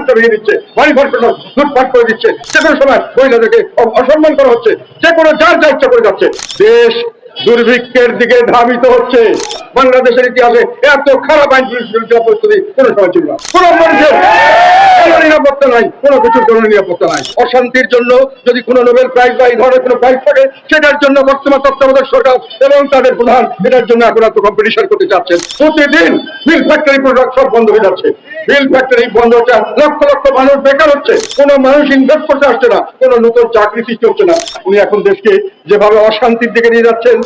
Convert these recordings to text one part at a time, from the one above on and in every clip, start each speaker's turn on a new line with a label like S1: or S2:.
S1: ব্যবসা ভেঙে দিচ্ছে বাড়ি ঘর লুটপাট করে দিচ্ছে। যে কোনো সময় মহিলাদেরকে অসম্মান করা হচ্ছে যে কোনো যার যা ইচ্ছা করে যাচ্ছে। দেশ দুর্ভিক্ষের দিকে ধাবিত হচ্ছে। বাংলাদেশের ইতিহাসে এত খারাপ আইন পরিস্থিতি কোনো সময় ছিল না। কোনো মানুষের নিরাপত্তা নাই, কোনো কিছুর কোনো নিরাপত্তা নাই। অশান্তির জন্য যদি কোনো নোবেল প্রাইজ বা এই ধরনের কোনো প্রাইজ থাকে, সেটার জন্য বর্তমান তত্ত্বাবধায়ক সরকার এবং তাদের প্রধান এটার জন্য এখন এত কম্পিটিশন করতে চাচ্ছেন। প্রতিদিন মিল ফ্যাক্টরি প্রোডাক্ট সব বন্ধ হয়ে যাচ্ছে। মিল ফ্যাক্টরি বন্ধ হচ্ছে, লক্ষ লক্ষ মানুষ বেকার হচ্ছে। কোনো মানুষ ইনভেস্ট করতে আসছে না, কোনো নতুন চাকরি সৃষ্টি হচ্ছে না। উনি এখন দেশকে যেভাবে অশান্তির দিকে নিয়ে যাচ্ছেন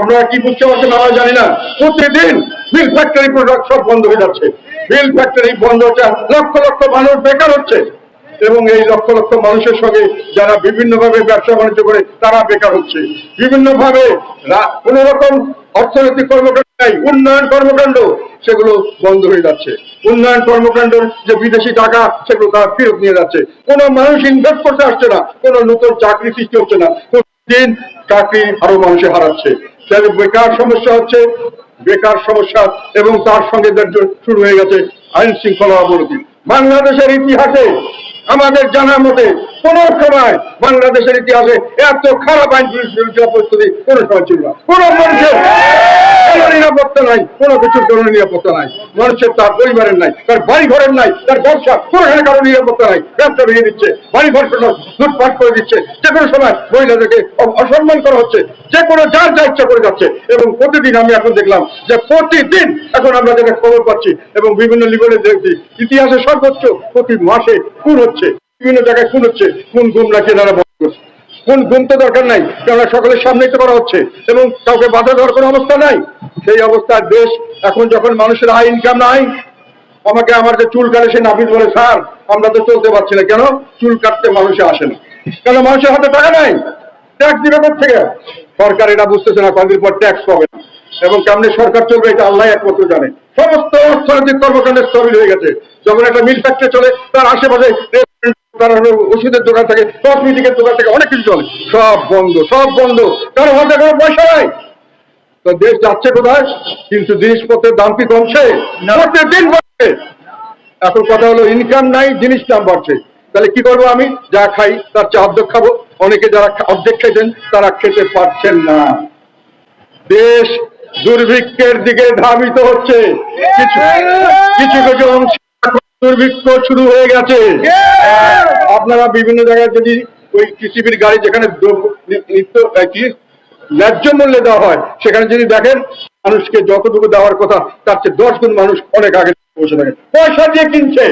S1: আপনারা কি বুঝতে পারছেন আমরা জানি না। প্রতিদিন মিল ফ্যাক্টরি প্রোডাক্ট সব বন্ধ হয়ে যাচ্ছে। মিল ফ্যাক্টরি বন্ধ হচ্ছে লক্ষ লক্ষ মানুষ বেকার হচ্ছে। এবং এই লক্ষ লক্ষ মানুষের সঙ্গে যারা বিভিন্নভাবে ব্যবসা বাণিজ্য করে তারা বেকার হচ্ছে। বিভিন্নভাবে কোনো রকম অর্থনৈতিক কর্মকাণ্ড নাই, উন্নয়ন কর্মকাণ্ড সেগুলো বন্ধ হয়ে যাচ্ছে। উন্নয়ন কর্মকাণ্ডের যে বিদেশি টাকা সেগুলো তারা ফেরত নিয়ে যাচ্ছে। কোনো মানুষ ইনভেস্ট করতে আসছে না কোনো নতুন চাকরি সৃষ্টি হচ্ছে না। দিন চাকরি আরও মানুষে হারাচ্ছে। তাহলে বেকার সমস্যা হচ্ছে, বেকার সমস্যা এবং তার সঙ্গে শুরু হয়ে গেছে আইন শৃঙ্খলা অবনতি। বাংলাদেশের ইতিহাসে আমাদের জানার মতে কোন সময় বাংলাদেশের ইতিহাসে এত খারাপ আইন পরিস্থিতি কোন সময় ছিল না। কোন মানুষের নিরাপত্তা নাই, কোনো কিছুর কোনো নিরাপত্তা নাই। মানুষের তার পরিবারের নাই, তার বাড়ি ঘরের নাই, তার ব্যবসা কোনো কারও নিরাপত্তা নাই। ব্যবসা ভেঙে দিচ্ছে, বাড়ি ঘর লুটপাট করে দিচ্ছে। যে কোনো সময় মহিলাদেরকে অসম্মান করা হচ্ছে, যে কোনো যার যা ইচ্ছা করে যাচ্ছে। এবং প্রতিদিন আমি এখন দেখলাম যে প্রতিদিন এখন আমরা যেটা খবর পাচ্ছি এবং বিভিন্ন লিবনে দেখছি, ইতিহাসে সর্বোচ্চ প্রতি মাসে খুন হচ্ছে। বিভিন্ন জায়গায় হচ্ছে কোন গুম নাকি তারা বন্ধ করছে? কোন গুম তো দরকার নাই, কেননা সকলের সামনেই তো করা হচ্ছে এবং কাউকে বাধা দেওয়ার কোনো অবস্থা নাই। সেই অবস্থায় দেশ এখন যখন মানুষের আয় ইনকাম নাই, আমাকে আমার যে চুল কাটে সে নাপিত বলে, স্যার, আমরা তো চলতে পারছি না। কেন? চুল কাটতে মানুষে আসে না। কেন? মানুষের হাতে টাকা নাই। ট্যাক্স দিবে থেকে? সরকার এটা বুঝতেছে না কদিন পর ট্যাক্স পাবে। না এবং কেমনি সরকার চলবে এটা আল্লাহ একমাত্র জানে। সমস্ত অর্থনৈতিক কর্মকাণ্ড স্থবির হয়ে গেছে। যখন একটা মিল ফ্যাক্টরি চলে, তার আশেপাশে তার হলো ওষুধের দোকান থেকে কসমেটিকের দোকান থেকে অনেক কিছু চলে। সব বন্ধ সব বন্ধ। কারও হাতে কোনো পয়সা নাই। তো দেশ যাচ্ছে কোথায়? কিন্তু জিনিসপত্রের দাম কি কমছে? প্রত্যেকদিন বাড়ছে। এখন কথা হলো ইনকাম নাই জিনিস দাম বাড়ছে। তাহলে কি করব আমি? যা খাই তার চেয়ে অর্ধেক খাব। অনেকে যারা অর্ধেক খেয়েছেন তারা খেতে পারছেন না। দেশ দুর্ভিক্ষের দিকে ধাবিত হচ্ছে। কিছু কিছু কিছু অংশ দুর্ভিক্ষ শুরু হয়ে গেছে। আপনারা বিভিন্ন জায়গায় যদি ওই কৃষিবির গাড়ি যেখানে নিত্য কি ন্যায্য মূল্যে দেওয়া হয় সেখানে যদি দেখেন মানুষকে যতটুকু দেওয়ার কথা তার চেয়ে দশ গুণ মানুষ অনেক আগে পৌঁছে থাকে। পয়সা দিয়ে কিনছে।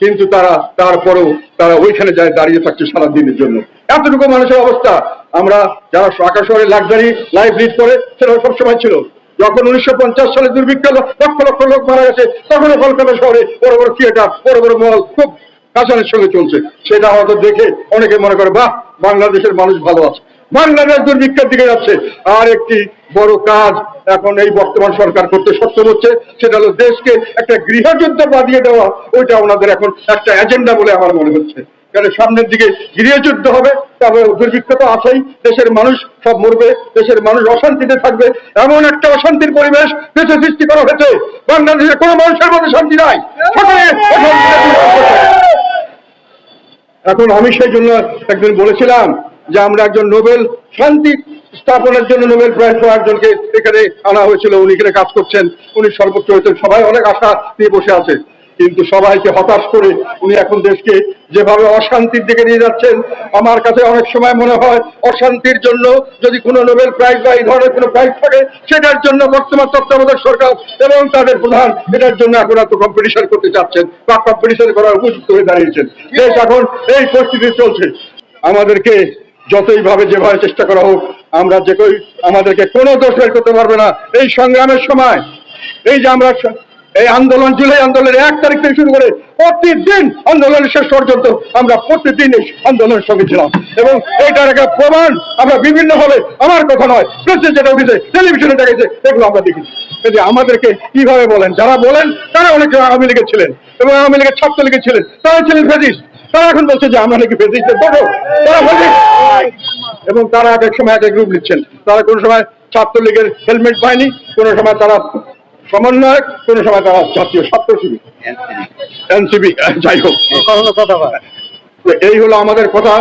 S1: কিন্তু তারা তারপরেও তারা ওইখানে যায় দাঁড়িয়ে থাকছে সারা দিনের জন্য। এতটুকু মানুষের অবস্থা। আমরা যারা শহরে লাক্সারি লাইফ লিড করে সেটা সবসময় ছিল। যখন উনিশশো পঞ্চাশ সালে দুর্ভিক্ষ লক্ষ লক্ষ লোক মারা গেছে তখন কলকাতা শহরে বড় বড় থিয়েটার বড় বড় মল খুব কাছানের সঙ্গে চলছে। সেটা হয়তো দেখে অনেকে মনে করে, বাহ, বাংলাদেশের মানুষ ভালো আছে। বাংলাদেশ দুর্ভিক্ষের দিকে যাচ্ছে। আর একটি বড় কাজ এখন এই বর্তমান সরকার করতে সক্ষম হচ্ছে, সেটা হলো দেশকে একটা গৃহযুদ্ধ বাদিয়ে দেওয়া। ওইটা ওনাদের এখন একটা এজেন্ডা বলে আমার মনে হচ্ছে। কারণ সামনের দিকে গৃহযুদ্ধ হবে, তবে দুর্ভিক্ষ তো আছেই। দেশের মানুষ সব মরবে, দেশের মানুষ অশান্তিতে থাকবে। এমন একটা অশান্তির পরিবেশ দেশে সৃষ্টি করা হয়েছে। বাংলাদেশে কোনো মানুষের মধ্যে শান্তি নাই। এখন আমি সেই জন্য একদিন বলেছিলাম যে আমরা একজন নোবেল শান্তি স্থাপনের জন্য নোবেল প্রাইজ একজনকে এখানে আনা হয়েছিল। উনি এখানে কাজ করছেন। উনি সর্বোচ্চ হয়েছেন সবাই অনেক আশা নিয়ে বসে আছে। কিন্তু সবাইকে হতাশ করে উনি এখন দেশকে যেভাবে অশান্তির দিকে নিয়ে যাচ্ছেন, আমার কাছে অনেক সময় মনে হয় অশান্তির জন্য যদি কোনো নোবেল প্রাইজ বা এই ধরনের কোনো প্রাইজ থাকে, সেটার জন্য বর্তমান তত্ত্বাবধায়ক সরকার এবং তাদের প্রধান এটার জন্য এখন এত কম্পিটিশন করতে চাচ্ছেন বা কম্পিটিশন করার উপযুক্ত হয়ে দাঁড়িয়েছেন। দেশ এখন এই পরিস্থিতি চলছে। আমাদেরকে যতই ভাবে যেভাবে চেষ্টা করা হোক, আমরা যে আমাদেরকে কোনো দোষ বের করতে পারবে না। এই সংগ্রামের সময়, এই যে আমরা এই আন্দোলন জুলাই আন্দোলনের এক তারিখ থেকে শুরু করে প্রতিদিন আন্দোলনের শেষ পর্যন্ত আমরা প্রতিদিন এই আন্দোলনের সঙ্গে ছিলাম। এবং এইটার একটা প্রমাণ আমরা বিভিন্ন ভাবে আমার কথা নয় প্রেসে যেটা উঠেছে, টেলিভিশনে দেখাইছে এগুলো আমরা দেখেছি এই যে আমাদেরকে কীভাবে বলেন, যারা বলেন, তারা অনেক আওয়ামী লীগের ছিলেন এবং আওয়ামী লীগের ছাত্র লীগের ছিলেন। তারা ছিলেন ফেজিস্ট তারা এখন বলছে যে আমরা নাকি ফেজিস্টের দেখো তারা এবং তারা এক এক সময় এক এক রূপ নিচ্ছেন। তারা কোনো সময় ছাত্রলীগের হেলমেট পায়নি, কোনো সময় তারা সমন্বয়ক কোনো সময় তারা জাতীয় ছাত্র শিবির এনসিবি যাই হোক। তো এই হলো আমাদের কথা।